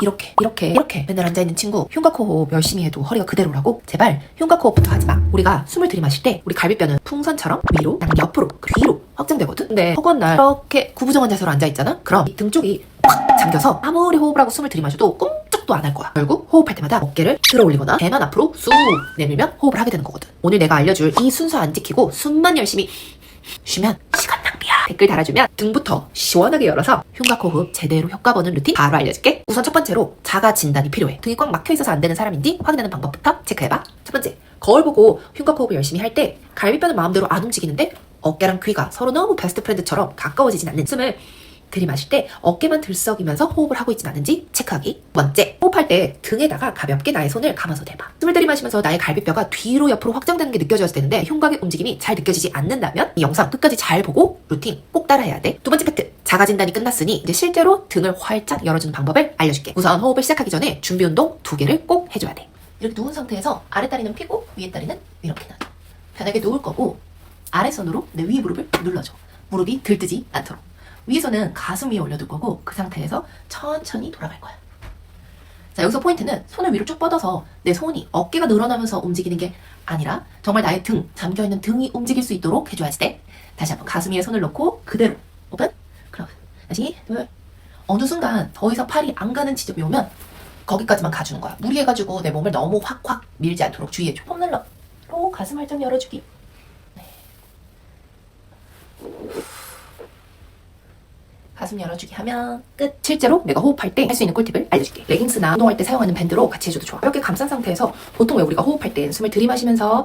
이렇게 이렇게 이렇게 맨날 앉아있는 친구 흉곽 호흡 열심히 해도 허리가 그대로라고? 제발 흉곽 호흡부터 하지 마. 우리가 숨을 들이마실 때 우리 갈비뼈는 풍선처럼 위로 양 옆으로 뒤로 확장되거든? 근데 허건 날 이렇게 구부정한 자세로 앉아있잖아? 그럼 이 등 쪽이 꽉 잠겨서 아무리 호흡을 하고 숨을 들이마셔도 꼼짝도 안 할 거야. 결국 호흡할 때마다 어깨를 들어 올리거나 배만 앞으로 쑥 내밀면 호흡을 하게 되는 거거든. 오늘 내가 알려줄 이 순서 안 지키고 숨만 열심히 쉬면 시간. 댓글 달아주면 등부터 시원하게 열어서 흉곽호흡 제대로 효과 보는 루틴 바로 알려줄게. 우선 첫 번째로 자가 진단이 필요해. 등이 꽉 막혀 있어서 안 되는 사람인지 확인하는 방법부터 체크해봐. 첫 번째, 거울 보고 흉곽호흡을 열심히 할 때 갈비뼈는 마음대로 안 움직이는데 어깨랑 귀가 서로 너무 베스트 프렌드처럼 가까워지진 않는 숨을 들이마실 때 어깨만 들썩이면서 호흡을 하고 있진 않은지 체크하기. 두 번째, 호흡할 때 등에다가 가볍게 나의 손을 감아서 대봐. 숨을 들이마시면서 나의 갈비뼈가 뒤로 옆으로 확장되는 게 느껴져야 되는데 흉곽의 움직임이 잘 느껴지지 않는다면 이 영상 끝까지 잘 보고 루틴 꼭 따라해야 돼. 두 번째 팩트. 자가 진단이 끝났으니 이제 실제로 등을 활짝 열어주는 방법을 알려줄게. 우선 호흡을 시작하기 전에 준비 운동 두 개를 꼭 해줘야 돼. 이렇게 누운 상태에서 아랫다리는 펴고 위에 다리는 이렇게 놔둬. 편하게 누울 거고 아래손으로 내 위 무릎을 눌러줘. 무릎이 들뜨지 않도록. 위에서는 가슴 위에 올려둘 거고 그 상태에서 천천히 돌아갈 거야. 자 여기서 포인트는 손을 위로 쭉 뻗어서 내 손이 어깨가 늘어나면서 움직이는 게 아니라 정말 나의 등 잠겨있는 등이 움직일 수 있도록 해줘야지 돼. 다시 한번 가슴 위에 손을 놓고 그대로 오픈 클로즈 다시 둘 어느 순간 더 이상 팔이 안 가는 지점이 오면 거기까지만 가주는 거야. 무리해가지고 내 몸을 너무 확확 밀지 않도록 주의해줘. 폼 눌러. 로 가슴 활짝 열어주기. 가슴 열어주기 하면 끝. 실제로 내가 호흡할 때 할 수 있는 꿀팁을 알려줄게. 레깅스나 운동할 때 사용하는 밴드로 같이 해줘도 좋아. 이렇게 감싼 상태에서 보통 왜 우리가 호흡할 때 숨을 들이마시면서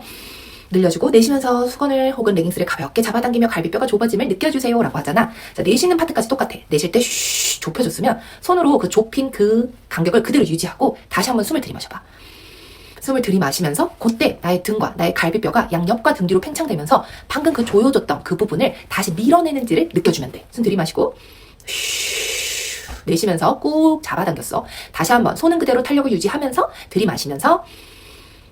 늘려주고 내쉬면서 수건을 혹은 레깅스를 가볍게 잡아당기며 갈비뼈가 좁아짐을 느껴주세요 라고 하잖아. 자, 내쉬는 파트까지 똑같아. 내쉴 때쉬 좁혀줬으면 손으로 그 좁힌 그 간격을 그대로 유지하고 다시 한번 숨을 들이마셔봐. 숨을 들이마시면서 그때 나의 등과 나의 갈비뼈가 양옆과 등 뒤로 팽창되면서 방금 그 조여줬던 그 부분을 다시 밀어내는지를 느껴주면 돼. 숨 들이마시고 쉬 내쉬면서 꾹 잡아당겼어. 다시 한번 손은 그대로 탄력을 유지하면서 들이마시면서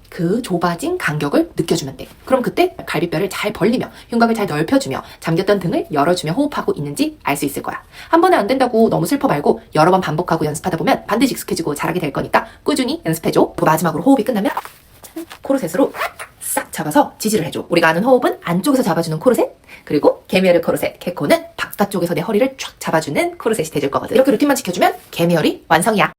그 좁아진 간격을 느껴주면 돼. 그럼 그때 갈비뼈를 잘 벌리며 흉곽을 잘 넓혀주며 잠겼던 등을 열어주며 호흡하고 있는지 알 수 있을 거야. 한 번에 안 된다고 너무 슬퍼 말고 여러 번 반복하고 연습하다 보면 반드시 익숙해지고 잘하게 될 거니까 꾸준히 연습해줘. 그 마지막으로 호흡이 끝나면 코르셋으로 싹 잡아서 지지를 해줘. 우리가 아는 호흡은 안쪽에서 잡아주는 코르셋, 그리고 개미열의 코르셋, 개코는 바깥쪽에서 내 허리를 쫙 잡아주는 코르셋이 돼줄 거거든. 이렇게 루틴만 지켜주면 개미열이 완성이야.